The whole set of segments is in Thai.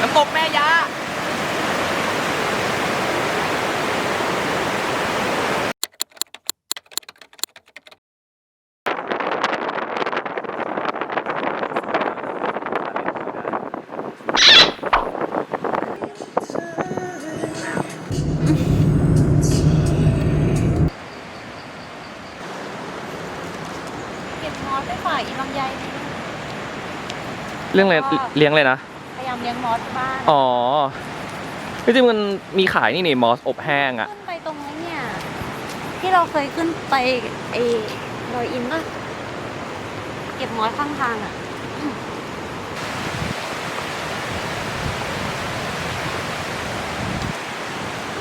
น้ำตกแม่ยะเก็บมอสไปฝากอีลำไยนี่เรื่องอะไรเลี้ยงเลยนะพยายามเลี้ยงมอสที่บ้านอ๋อจริงๆมันมีขายนี่นี่มอสอบแห้งอะ ขึ้นไปตรงนี้เนี่ย ที่เราเคยขึ้นไปไอ้ดอยอินก็เก็บมอสข้างทางอะ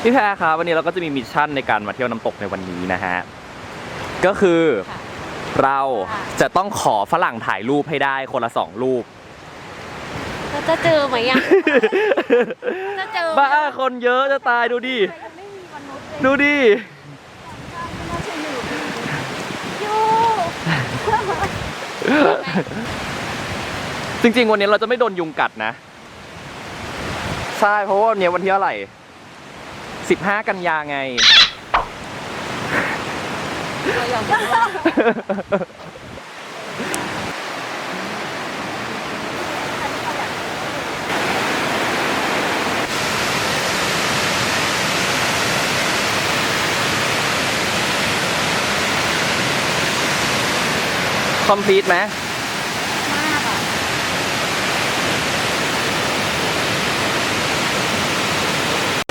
พี่แพรครับวันนี้เราก็จะมีมิชชั่นในการมาเที่ยวน้ำตกในวันนี้นะฮะ ก็คือค่ะเราค่ะจะต้องขอฝรั่งถ่ายรูปให้ได้คนละสองรูป แล้วจะเจอไหมอะ จะเจอไหมบ้าคนเยอะจะตายดูดิยังไม่มีมนุษย์เลยดูดิน่าจะอยู่ยูจริงๆ วันนี้เราจะไม่โดนยุงกัดนะ ใช่เพราะว่าวันนี้วันที่เท่าไหร่สิบห้ากันยาไง เราอยากบอ คอมพลีทไหมมากอะ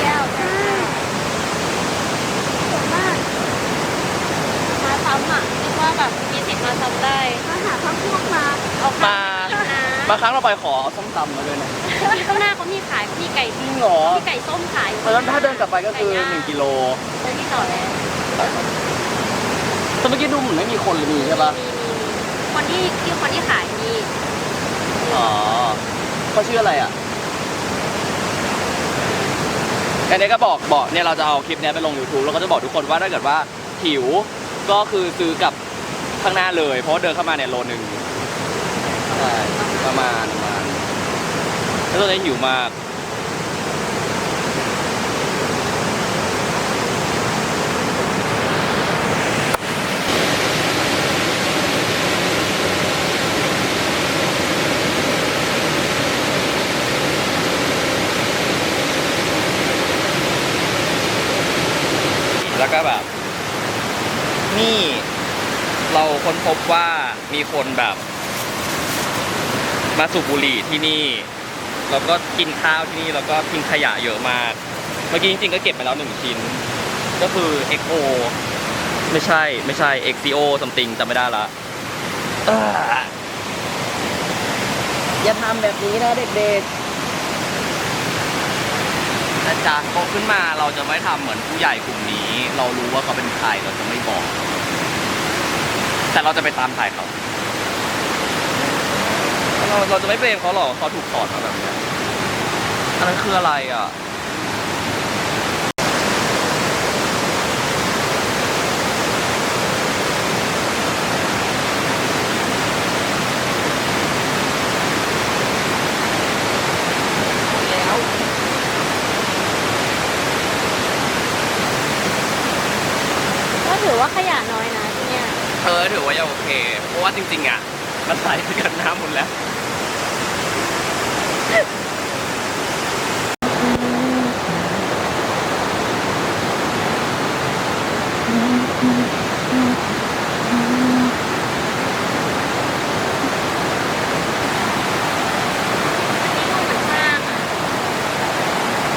แก้วแก้วสวยมากมาซ้ำอะคิดว่าแบบมีสิทธิ์มาซ้ำได้มาหาพักพวกมาออกมานะบางครั้งเราไปขอเอาส้มตำมาด้วยนะข้างหน้าเขามีขายมีไก่จริงเหรอมีไก่ส้มขายอยู่เพราะฉะนั้นถ้าเดินกลับไปก็คือ1กิโลเดินที่ต่อแล้วแต่เมื่อกี้ดูเหมือนไม่มีคนเลยมีใช่ปะ มีมีมี คนที่ที่คนที่ขายมีอ๋อเขาชื่ออะไรอะอันนี้ก็บอกบอกเนี่ยเราจะเอาคลิปเนี้ยไปลง YouTube แล้วก็จะบอกทุกคนว่าถ้าเกิดว่าหิวก็คือซื้อกลับข้างหน้าเลย เพราะว่าเดินเข้ามาเนี่ยโลนึงใช่ประมาณประมาณแล้วตอนนี้หิวมาก ก็แบบ นี่เราค้นพบว่ามีคนแบบ มาสูบบุหรี่ที่นี่ แล้วก็กินข้าวที่นี่แล้วก็ทิ้งขยะเยอะมาก เมื่อกี้จริงๆก็เก็บไปแล้วหนึ่งชิ้น ก็คือ XO ไม่ใช่ไม่ใช่ XCO something จำไม่ได้ละอย่าทำแบบนี้นะเด็กๆ จ๊ะโตขึ้นมาเราจะไม่ทำเหมือนผู้ใหญ่กลุ่มนี้ เรารู้ว่าเขาเป็นใครเราจะไม่บอก แต่เราจะไปตามถ่ายเขาเราเราจะไม่เบรมเขาหรอกเขาถูกสอนมาแบบนี้อันนั้นคืออะไรอะ แล้ว ก็ถือว่า ขยะน้อยนะที่เนี่ยเออถือว่ายังโอเค เพราะว่าจริงๆอะ มันใส่กันน้ำหมดแล้ว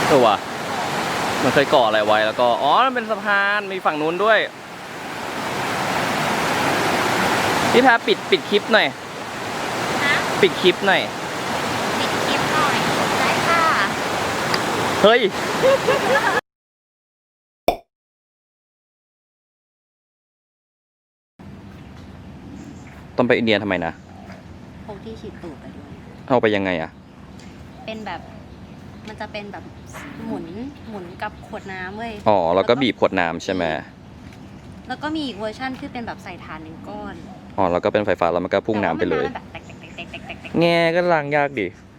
เออว่ะมันเคยก่ออะไรไว้แล้วก็ อ๋อมันเป็นสะพาน มีฝั่งนู้นด้วย พี่แพรปิดปิดคลิปหน่อย นะปิดคลิปหน่อย ปิดคลิปหน่อยได้ค่ะ เฮ้ยต้องไปอินเดียทำไมนะ พกที่ฉีดตูดไปด้วย เอาไปยังไงอะเป็นแบบ มันจะเป็นแบบหมุนหมุนกับขวดน้ำเว้ย อ๋อ แล้วก็บีบขวดน้ำใช่ไหมแล้วก็มีอีกเวอร์ชั่นที่เป็นแบบใส่ถ่านหนึ่งก้อน อ๋อแล้วก็เป็นไฟฟ้าแล้วมันก็พุ่งน้ำไปเลยแต่ว่ามัแบบแตกๆๆๆๆๆๆแง่ก็ล้างยากดิเ